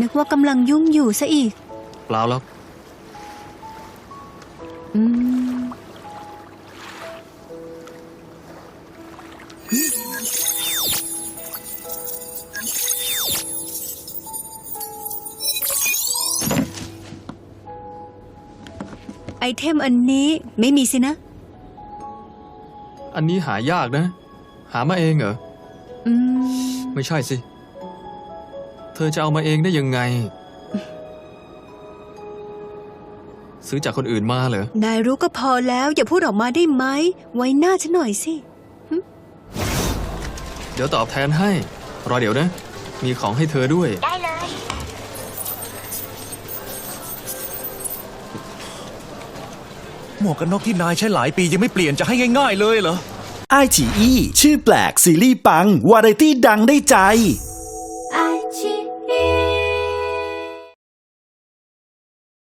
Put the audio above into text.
นึกว่ากำลังยุ่งอยู่ซะอีก เปล่าหรอกอืม ไอเทมอันนี้ไม่มีสินะ อันนี้หายากนะ หามาเองเหรอ อืม ไม่ใช่สิ เธอจะเอามาเองได้ยังไง ซื้อจากคนอื่นมาเหรอ นายรู้ก็พอแล้ว อย่าพูดออกมาได้ไหม ไว้หน้าฉันหน่อยสิ เดี๋ยวตอบแทนให้ รอเดี๋ยวนะ มีของให้เธอด้วย ได้เลย หมวกกันน็อกที่นายใช้หลายปียังไม่เปลี่ยนจะให้ง่าย ๆ เลยเหรอไอฉีอีชื่อแปลกซีรีส์ปัง วาไรตี้ดังได้ใจ